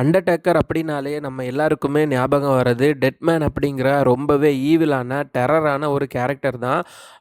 Undertaker அப்படின்னாலே நம்ம எல்லாருக்குமே ஞாபகம் வர்றது டெட்மேன் அப்படிங்கிற ரொம்பவே ஈவிலான டெரரான ஒரு கேரக்டர் தான்.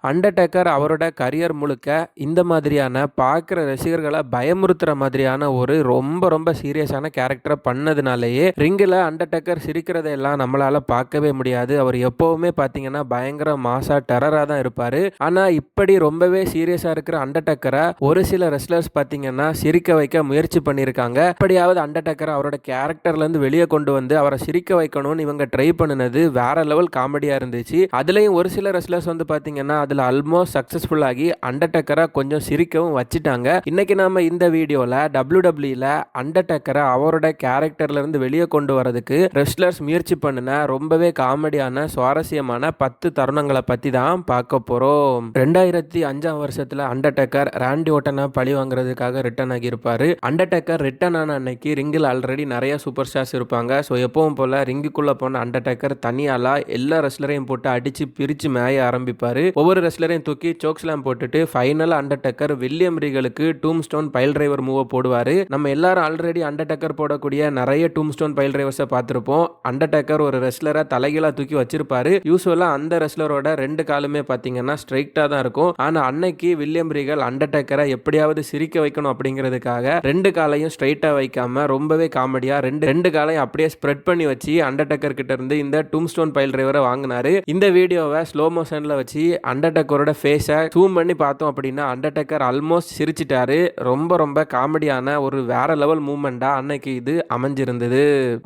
அண்டர்டேக்கர் அவரோட கரியர் முழுக்க இந்த மாதிரியான பார்க்குற ரசிகர்களை பயமுறுத்துகிற மாதிரியான ஒரு ரொம்ப ரொம்ப சீரியஸான கேரக்டரை பண்ணதுனாலேயே ரிங்கில் அண்டர்டேக்கர் சிரிக்கிறதையெல்லாம் நம்மளால் பார்க்கவே முடியாது. அவர் எப்போவுமே பார்த்தீங்கன்னா பயங்கர மாசா டெரராக தான் இருப்பார். ஆனால் இப்படி ரொம்பவே சீரியஸாக இருக்கிற அண்டர்டேக்கரை ஒரு சில ரெஸ்லர்ஸ் பார்த்தீங்கன்னா சிரிக்க வைக்க முயற்சி பண்ணியிருக்காங்க. அப்படியாவது அண்டர்டேக்கர் அவரோட கேரக்டர்லேருந்து வெளியே கொண்டு வந்து அவரை சிரிக்க வைக்கணும்னு இவங்க ட்ரை பண்ணினது வேற லெவல் காமெடியாக இருந்துச்சு. அதுலேயும் ஒரு சில ரெஸ்லர்ஸ் வந்து பார்த்தீங்கன்னா அதில் ஆல்மோஸ்ட் சக்ஸஸ்ஃபுல் ஆகி அண்டர்டேக்கரை கொஞ்சம் சிரிக்கவும் வச்சுட்டாங்க. இன்னைக்கு நாம இந்த வீடியோவில் டபிள்யூ டபிள்யூல அண்டர்டேக்கரை அவரோட கேரக்டர்லேருந்து வெளியே கொண்டு வரதுக்கு ரெஸ்லர்ஸ் முயற்சி பண்ணின ரொம்பவே காமெடியான சுவாரஸ்யமான பத்து தருணங்களை பற்றி தான் பார்க்க போகிறோம் ரெண்டாயிரத்தி அஞ்சாம் வருஷத்தில் அண்டர்டேக்கர் ராண்டி ஓட்டனை பழி வாங்குறதுக்காக ரிட்டர்ன் ஆகியிருப்பார். அண்டர்டேக்கர் ரிட்டர்ன் ஆன அன்னைக்கு ரிங்கில் ஆல்ரெடி நிறைய சூப்பர் ஸ்டார்ஸ் இருப்பாங்க. ஸோ எப்பவும் போல் ரிங்குக்குள்ளே போன அண்டர்டேக்கர் தனியாலாக எல்லா ரெஸ்லரையும் போட்டு அடித்து பிரித்து மேய ஆரம்பிப்பார். ஒவ்வொரு ரெஸ்லரையும் தூக்கி சோக்ஸ்லாம் போட்டுட்டு ஃபைனலாக அண்டர்டேக்கர் வில்லியம் ரீகலுக்கு டூம் ஸ்டோன் பைல் டிரைவர் மூவை போடுவார். நம்ம எல்லாரும் ஆல்ரெடி அண்டர்டேக்கர் போடக்கூடிய நிறைய டூம் ஸ்டோன் பைல் டிரைவர்ஸை பார்த்துருப்போம். அண்டர்டேக்கர் ஒரு ரெஸ்லரை தலைகீழாக தூக்கி வச்சிருப்பாரு. யூஸ்வலாக அந்த ரெஸ்லரோட ரெண்டு காலுமே பார்த்தீங்கன்னா ஸ்ட்ரைட்டாக தான் இருக்கும். ஆனால் அன்னைக்கு வில்லியம் ரீகல் அண்டர்டேக்கரை எப்படியாவது சிரிக்க வைக்கணும் அப்படிங்கிறதுக்காக ரெண்டு காலையும் ஸ்ட்ரைட்டாக வைக்காம ரொம்பவே காமெடி காமெடியாக ரெண்டு ரெண்டு காலையும் அப்படியே ஸ்ப்ரெட் பண்ணி வச்சு அண்டர்டேக்கர் கிட்ட இருந்து இந்த டூம் ஸ்டோன் பைல் டிரைவரை வாங்கினாரு. இந்த வீடியோவை ஸ்லோ மோஷனில் வச்சு அண்டர்டேக்கரோட ஃபேஸை ஜூம் பண்ணி பார்த்தோம் அப்படின்னா அண்டர்டேக்கர் ஆல்மோஸ்ட் சிரிச்சிட்டாரு. ரொம்ப ரொம்ப காமெடியான ஒரு வேற லெவல் மூமெண்ட்டாக அன்னைக்கு இது அமைஞ்சிருந்தது.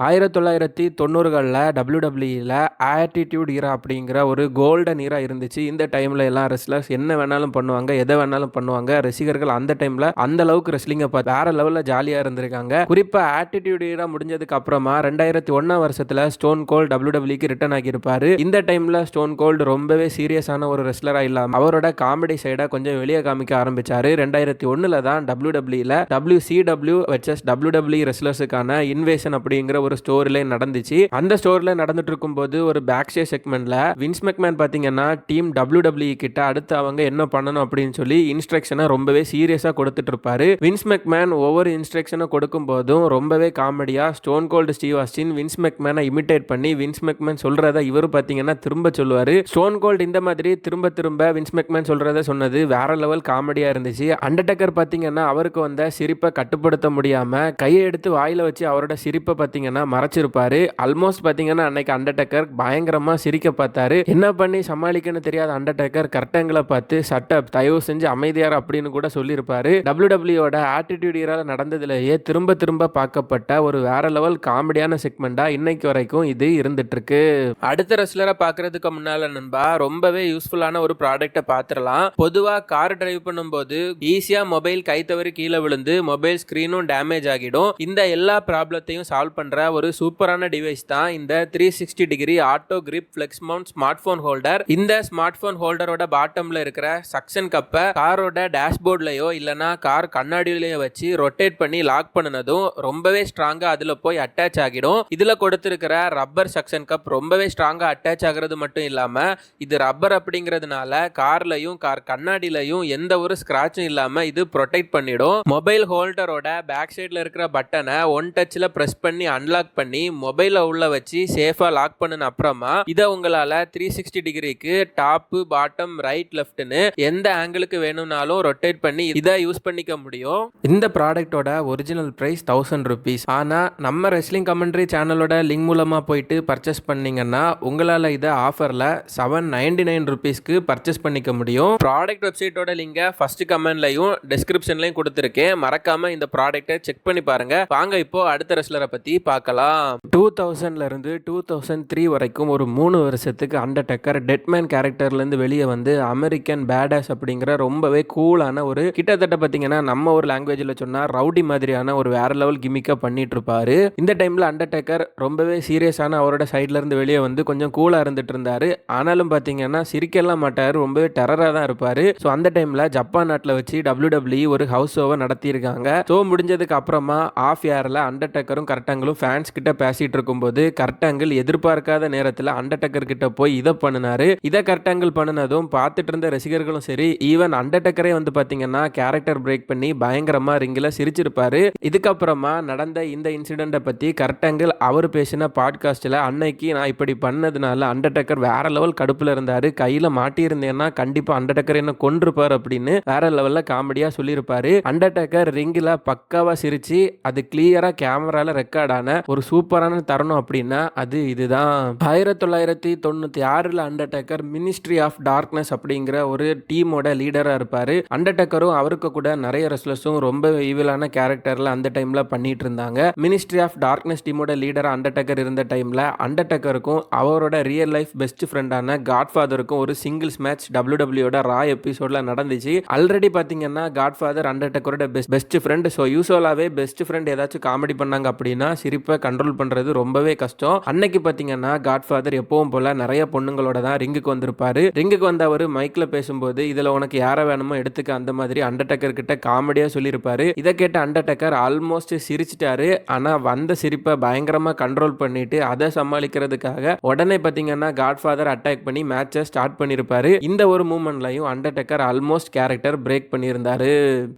ஆயிரத்தி தொள்ளாயிரத்தி தொண்ணூறுகளில் டபிள்யூ டபிள்யூல ஆட்டிடியூட் ஈரா அப்படிங்கிற ஒரு கோல்டன் ஈரா இருந்துச்சு. இந்த டைமில் எல்லாம் ரெஸ்லர்ஸ் என்ன வேணாலும் பண்ணுவாங்க எதை வேணாலும் பண்ணுவாங்க. ரசிகர்கள் அந்த டைமில் அந்த அளவுக்கு ரெஸ்லிங்கை பார்த்து வேற லெவலில் ஜாலியாக இருந்திருக்காங்க. குறிப்பாக ஆட்டிடியூட் ஈரா முடிஞ்சதுக்கு அப்புறமா ரெண்டாயிரத்தி ஒன்றாம் வருஷத்தில் ஸ்டோன் கோல்ட் டபிள்யூடபிள்யூக்கு ரிட்டன் ரிட்டர்ன் ஆகியிருப்பாரு. இந்த டைமில் ஸ்டோன் கோல்டு ரொம்பவே சீரியஸான ஒரு ரெஸ்லராக இல்லாமல் அவரோட காமெடி சைடை கொஞ்சம் வெளியே காமிக்க ஆரம்பித்தார் ரெண்டாயிரத்தி ஒன்றில் தான் டபிள்யூடபிள்யூவில் W C W versus W W ரெஸ்லர்ஸுக்கான invasion அப்படிங்கிற ஒரு ஸ்டோரிலே நடந்துச்சு. அந்த ஸ்டோரில் நடந்துட்டு இருக்கும்போது ஒரு பேக் ஸ்டே செக்மெண்ட்டில் வின்ஸ் மெக்மேன் பார்த்தீங்கன்னா டீம் டபிள்யூடபிள்யூ கிட்ட அடுத்து அவங்க என்ன பண்ணணும் அப்படின்னு சொல்லி இன்ஸ்ட்ரக்ஷனை ரொம்பவே சீரியஸாக கொடுத்துட்டு இருப்பாரு வின்ஸ் மெக்மேன் ஒவ்வொரு இன்ஸ்ட்ரக்ஷனை கொடுக்கும் போதும் ரொம்பவே காமெடியாக Stone Cold Steve Austin Vince மெக்மேனை imitate பண்ணி வின்ஸ் மெக்மேன் சொல்கிறத இவர் பார்த்தீங்கன்னா திரும்ப சொல்லுவார். ஸ்டோன் கோல்டு இந்த மாதிரி திரும்ப திரும்ப வின்ஸ் மெக்மேன் சொல்கிறத சொன்னது வேற லெவல் காமெடியாக இருந்துச்சு. அண்டர்டேக்கர் பார்த்தீங்கன்னா அவருக்கு வந்த சிரிப்பை கட்டுப்படுத்த முடியாமல் கையை எடுத்து வாயில் வச்சு அவரோட சிரிப்பை பார்த்தீங்கன்னா மறைச்சிருப்பார். ஆல்மோஸ்ட் பார்த்தீங்கன்னா அன்னைக்கு அண்டர்டேக்கர் பயங்கரமாக சிரிக்க பார்த்தாரு. என்ன பண்ணி சமாளிக்கன்னு தெரியாத அண்டர்டேக்கர் கரெக்டங்களை பார்த்து சட்டப் தயவு செஞ்சு அமைதியார் அப்படின்னு கூட சொல்லியிருப்பாரு. டபிள்யூ டபிள்யூட ஆட்டிடியூட் நடந்ததுலேயே திரும்ப திரும்ப பார்க்கப்பட்ட ஒரு வேற லெவல் காமெடியான செக்மெண்டா இன்னைக்கு வரைக்கும் இது இருந்துட்டு இருக்கு அடுத்த ரெஸ்லரை பார்க்கறதுக்கு முன்னால நண்பா ரொம்பவே யூஸ்ஃபுல்லான ஒரு ப்ராடக்ட்டை பார்த்துடலாம் பொதுவாக கார் டிரைவ் பண்ணும்போது ஈஸியாக மொபைல் கை தவறி கீழே விழுந்து மொபைல் ஸ்க்ரீனும் டேமேஜ் ஆகிடும். இந்த எல்லா ப்ராப்ளத்தையும் சால்வ் பண்ணுற ஒரு சூப்பரான டிவைஸ் தான் இந்த three sixty degree auto grip flex mount smart phone holder இந்த ஸ்மார்ட் ஃபோன் ஹோல்டரோட பாட்டம்ல இருக்கிற சக்ஷன் கப்பை காரோட டேஷ்போர்ட்லயோ இல்லைனா கார் கண்ணாடியிலயோ வச்சு ரொட்டேட் பண்ணி லாக் பண்ணினதும் ரொம்பவே ஸ்ட்ராங் ஸ்ட்ராங்கா அதுல போய் அட்டாச் ஆகிடும். இதுல கொடுத்திருக்கிற ரப்பர் சக்ஷன் கப் ரொம்பவே ஸ்ட்ராங்கா அட்டாச் ஆகிறது மட்டும் இல்லாம இது ரப்பர் அப்படிங்கிறதுனால கார்லயும் கார் கண்ணாடியிலையும் எந்த ஒரு ஸ்கிராச்சும் இல்லாம இது ப்ரொடெக்ட் பண்ணிடும். மொபைல் ஹோல்டரோட பேக் சைடில் இருக்கிற பட்டனை ஒன் டச்சில் ப்ரெஸ் பண்ணி அன்லாக் பண்ணி மொபைலை உள்ள வச்சு சேஃபாக லாக் பண்ணின அப்புறமா இதை உங்களால் த்ரீ சிக்ஸ்டி டிகிரிக்கு டாப்பு பாட்டம் ரைட் லெஃப்ட்னு எந்த ஆங்கிளுக்கு வேணும்னாலும் ரொட்டேட் பண்ணி இதை யூஸ் பண்ணிக்க முடியும். இந்த ப்ராடக்ட்டோட ஒரிஜினல் ப்ரைஸ் தௌசண்ட் ருபீஸ் ஆனால் நம்ம ரெஸ்லிங் கமெண்ட்ரி சேனலோட லிங்க் மூலமாக போயிட்டு பர்ச்சேஸ் பண்ணிங்கன்னா உங்களால் இதை ஆஃபரில் செவன் நைன்டி நைன் ருபீஸ்க்கு பர்ச்சேஸ் பண்ணிக்க முடியும். ப்ராடக்ட் வெப்சைட்டோட லிங்கை ஃபர்ஸ்ட் கமெண்ட்லையும் டிஸ்கிரிப்ஷன்லையும் கொடுத்துருக்கேன். மறக்காமல் இந்த ப்ராடக்ட்டை செக் பண்ணி பாருங்கள் வாங்க இப்போது அடுத்த ரெஸ்லரை பற்றி பார்க்கலாம். டூ தௌசண்ட்லேருந்து டூ தௌசண்ட் த்ரீ வரைக்கும் ஒரு மூணு வருஷத்துக்கு அண்டர்டேக்கர் டெட்மேன் கேரக்டர்லேருந்து வெளியே வந்து அமெரிக்கன் பேடஸ் அப்படிங்கிற ரொம்பவே கூலான ஒரு கிட்டத்தட்ட பார்த்தீங்கன்னா நம்ம ஒரு லாங்குவேஜில் சொன்னால் ரவுடி மாதிரியான ஒரு வேற லெவல் கிமிக்காக பண்ணிட்டு இருப்பாரு இந்த டைமில் அண்டர்டேக்கர் ரொம்பவே சீரியஸான அவரோட சைட்ல இருந்து வெளியே வந்து கொஞ்சம் கூலாக இருந்துட்டு இருந்தாரு ஆனாலும் பார்த்தீங்கன்னா சிரிக்கலாம் மாட்டார். ரொம்பவே டெரராக தான் இருப்பார். ஸோ அந்த டைமில் ஜப்பான் நாட்டில் வச்சு டபிள்யூ டபிள்யூ ஒரு ஹவுஸ் ஷோவை நடத்தியிருக்காங்க. ஷோ முடிஞ்சதுக்கு அப்புறமா ஆஃப் ஏரில் அண்டர்டேக்கரும் கரெக்டாங்களும் ஃபேன்ஸ் கிட்ட பேசிட்டு இருக்கும்போது கரெக்டாங்கிள் எதிர்பார்க்காத நேரத்தில் அண்டர்டேக்கர் கிட்ட போய் இதை பண்ணினாரு. இதை கரெக்டாங்கிள் பண்ணினதும் பார்த்துட்டு இருந்த ரசிகர்களும் சரி ஈவன் அண்டர்டேக்கரே வந்து பார்த்தீங்கன்னா கேரக்டர் பிரேக் பண்ணி பயங்கரமா ரிங்கில் சிரிச்சிருப்பாரு. இதுக்கப்புறமா நடந்த இந்த இன்சிடெண்ட்டை பற்றி கரெக்டாங்கில் அவர் பேசின பாட்காஸ்ட்டில் அன்னைக்கு நான் இப்படி பண்ணதுனால அண்டர்டேக்கர் வேற லெவல் கடுப்பில் இருந்தார். கையில் மாட்டியிருந்தேன்னா கண்டிப்பாக அண்டர்டேக்கர் என்ன கொண்டிருப்பார் அப்படின்னு வேற லெவலில் காமெடியாக சொல்லியிருப்பார். அண்டர்டேக்கர் ரிங்கில் பக்காவாக சிரித்து அது கிளியராக கேமராவில் ரெக்கார்டான ஒரு சூப்பரான தருணம் அப்படின்னா அது இதுதான். ஆயிரத்தி தொள்ளாயிரத்தி தொண்ணூற்றி ஆறில் அண்டர்டேக்கர் மினிஸ்ட்ரி ஆஃப் டார்க்னஸ் அப்படிங்கிற ஒரு டீமோட லீடராக இருப்பார். அண்டர்டேக்கரும் அவருக்கு கூட நிறைய ரெஸ்லர்ஸும் ரொம்ப ஈவிலான கேரக்டரில் அந்த டைமில் பண்ணிகிட்டு இருந்தாங்க. மினிஸ்ட்ரி ஆஃப் டார்க்னஸ் டீமோட லீடராக அண்டர்டேக்கர் இருந்த டைமில் அண்டர்டேக்கருக்கும் அவரோட ரியல் லைஃப் பெஸ்ட் ஃப்ரெண்டான காட்ஃபாதருக்கும் ஒரு சிங்கிள்ஸ் மேட்ச் டபிள்யூ டபிள்யூட ரா எபிசோடில் நடந்துச்சு. ஆல்ரெடி பார்த்தீங்கன்னா காட்ஃபாதர் அண்டர்டேக்கரோட பெஸ்ட் பெஸ்ட் ஃப்ரெண்ட் ஸோ யூஸ்வலாகவே பெஸ்ட் ஃப்ரெண்ட் ஏதாச்சும் காமெடி பண்ணாங்க அப்படின்னா சிரிப்பை கண்ட்ரோல் பண்ணுறது ரொம்பவே கஷ்டம். அன்னைக்கு பார்த்தீங்கன்னா காட்ஃபாதர் எப்பவும் போல நிறைய பொண்ணுங்களோட தான் ரிங்குக்கு வந்திருப்பாரு. ரிங்குக்கு வந்த அவர் மைக்கில் பேசும்போது இதில் உனக்கு யாரை வேணுமோ எடுத்துக்க. அந்த மாதிரி அண்டர்டேக்கர் கிட்ட காமெடியாக சொல்லியிருப்பாரு. இதை கேட்ட அண்டர்டேக்கர் ஆல்மோஸ்ட் சிரிச்சிட்டாரு. ஆனால் வந்த சிரிப்பை பயங்கரமாக கண்ட்ரோல் பண்ணிட்டு அதை சமாளிக்கிறதுக்காக உடனே பார்த்தீங்கன்னா காட்ஃபாதர் அட்டாக் பண்ணி மேட்சை ஸ்டார்ட் பண்ணியிருப்பாரு இந்த ஒரு மூமெண்ட்லையும் அண்டர்டேக்கர் ஆல்மோஸ்ட் கேரக்டர் பிரேக் பண்ணியிருந்தாரு.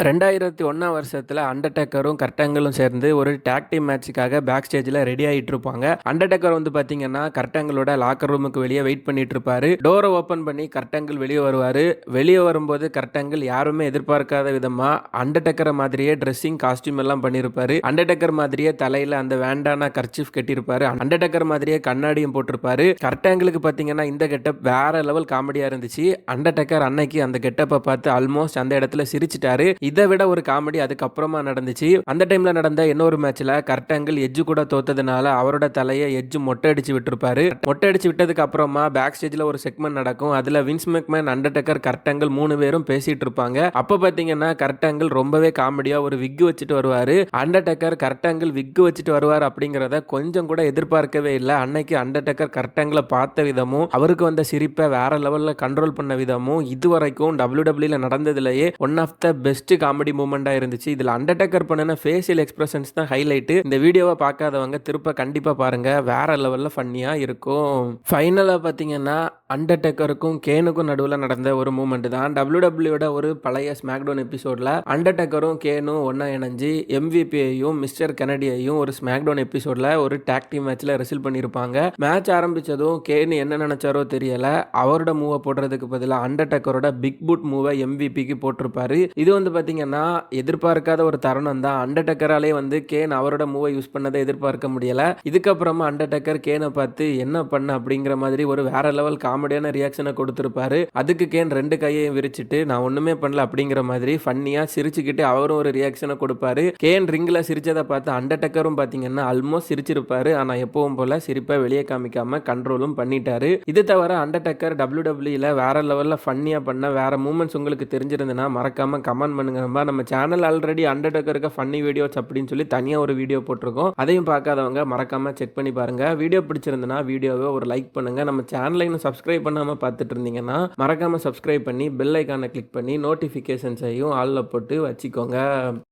ரெண்டாயிரத்தி ஒன்றாம் வருஷத்தில் அண்டர்டேக்கரும் கர்டங்களும் சேர்ந்து ஒரு டாக் டீம் மேட்சுக்காக பேக் ஸ்டேஜில் ரெடி ஆகிட்டு இருப்பாங்க. அண்டர்டேக்கர் வந்து பார்த்தீங்கன்னா கர்டங்களோட லாக்கர் ரூமுக்கு வெளியே வெயிட் பண்ணிட்டு இருப்பாரு. டோரை ஓப்பன் பண்ணி கர்டங்கள் வெளியே வருவார். வெளியே வரும்போது கர்டங்கள் யாருமே எதிர்பார்க்காத விதமாக அண்டர்டேக்கரை மாதிரியே ட்ரெஸ்ஸிங் காஸ்டியூம் எல்லாம் பண்ணியிருப்பாரு அண்டர்டேக்கர் மாதிரியே தலையில் அந்த வேண்டான கர்ச்சிஃப் கட்டியிருப்பாரு. அண்டர்டேக்கர் மாதிரியே கண்ணாடியும் போட்டிருப்பாரு. கர்டாங்கலுக்கு பார்த்தீங்கன்னா இந்த கெட்டப் வேற லெவல் காமெடியாக இருந்துச்சு. அண்டர்டேக்கர் அன்னைக்கு அந்த கெட்டப்பை பார்த்து ஆல்மோஸ்ட் அந்த இடத்துல சிரிச்சிட்டாரு. இதை விட ஒரு காமெடி அதுக்கப்புறமா நடந்துச்சு. அந்த டைம்ல நடந்த இன்னொரு மேட்ச்ல கர்டாங்கிள் எஜ்ஜு கூட தோத்ததுனால அவரோட தலையை எஜ்ஜு மொட்டை அடிச்சு விட்டுருப்பாரு. மொட்டை அடிச்சு விட்டதுக்கு அப்புறமா பேக் ஸ்டேஜ்ல ஒரு செக்மெண்ட் நடக்கும். அதுல வின்ஸ் மெக்மேன் அண்டர்டேக்கர் கர்டாங்கிள் மூணு பேரும் பேசிட்டு இருப்பாங்க. அப்ப பாத்தீங்கன்னா கர்டாங்கிள் ரொம்பவே காமெடியா ஒரு விக்கு வச்சுட்டு வருவாரு. அண்டர்டேக்கர் அங்கிள் விக்கு வச்சுட்டு வருவார் அப்படிங்கிறத கொஞ்சம் கூட எதிர்பார்க்கவே இல்லை. அன்னைக்கு அண்டர்டேக்கர் கர்டாங்கிளை பார்த்த விதமும் அவருக்கு வந்த சிரிப்பை வேற லெவலில் கண்ட்ரோல் பண்ண விதமும் இதுவரைக்கும் டபிள்யூ டபிள்யூல நடந்ததுலேயே one of the best comedy மூமெண்ட்டாக இருந்துச்சு. இதில் அண்டர்டேக்கர் பண்ணின ஃபேஷியல் எக்ஸ்பிரஷன்ஸ் தான் ஹைலைட்டு இந்த வீடியோவை பார்க்காதவங்க திருப்ப கண்டிப்பாக பாருங்கள் வேற லெவலில் ஃபன்னியாக இருக்கும். ஃபைனலாக பார்த்தீங்கன்னா அண்டர்டேக்கருக்கும் கேனுக்கும் நடுவில் நடந்த ஒரு மூமெண்ட் தான். டபிள்யூ டபிள்யூட ஒரு பழைய ஸ்மாக்டவுன் எபிசோடில் அண்டர்டேக்கரும் கேனும் ஒன்றா இணைஞ்சு எம்விபியையும் மிஸ்டர் கெனடியையும் ஒரு ஸ்மாக்டவுன் எபிசோடில் ஒரு டேக் டீம் மேட்ச்சில் ரெசில் பண்ணியிருப்பாங்க மேட்ச் ஆரம்பித்ததும் கேனு என்ன நினச்சாரோ தெரியலை. அவரோட மூவை போடுறதுக்கு பதிலாக அண்டர்டேக்கரோட பிக் புட் மூவை எம்விபிக்கு போட்டிருப்பாரு. இது வந்து பார்த்தீங்கன்னா எதிர்பார்க்காத ஒரு தருணம் தான். அண்டர்டேக்கராலே வந்து கேன் அவரோட மூவை யூஸ் பண்ணதை எதிர்பார்க்க முடியல. இதுக்கப்புறமா அண்டர்டேக்கர் கேனை பார்த்து என்ன பண்ண? அப்படிங்கிற மாதிரி ஒரு வேற லெவல் காமெடியான ரியாக்ஷனை கொடுத்துருப்பாரு. அதுக்கு கேன் ரெண்டு கையையும் விரிச்சிட்டு நான் ஒன்றுமே பண்ணல அப்படிங்கிற மாதிரி ஃபன்னியாக சிரிச்சுக்கிட்டு அவரும் ஒரு ரியாக்ஷனை கொடுப்பாரு. கேன் ரிங்கில் சிரிச்சதை பார்த்து அண்டர்டேக்கரும் பார்த்தீங்கன்னா ஆல்மோஸ்ட் சிரிச்சிருப்பாரு. ஆனால் எப்பவும் போல சிரிப்பை வெளியே காமிக்காம கண்ட்ரோலும் பண்ணிட்டாரு. இது தவிர அண்டர்டேக்கர் டபிள்யூ டபிள்யூல வேற லெவலில் ஃபன்னியாக பண்ண வேற மூமெண்ட்ஸ் உங்களுக்கு தெரிஞ்சிருந்ததுன்னா மறக்காம கமெண்ட் பண்ணுங்க. நம்ம சேனல் ஆல்ரெடி அண்டர்டேக்கருக்கு ஃபன்னி வீடியோஸ் அப்படின்னு சொல்லி தனியாக ஒரு வீடியோ போட்டிருக்கோம். அதையும் பார்க்காதவங்க மறக்காம செக் பண்ணி பாருங்க. வீடியோ பிடிச்சிருந்தனா வீடியோவை ஒரு லைக் பண்ணுங்க. நம்ம சேனலை இன்னும் சப்ஸ்கிரைப் பண்ணாமல் பார்த்துட்டு இருந்தீங்கன்னா மறக்காம சப்ஸ்கிரைப் பண்ணி பெல் ஐக்கானை கிளிக் பண்ணி நோட்டிஃபிகேஷன்ஸையும் ஆளில் போட்டு வச்சுக்கோங்க.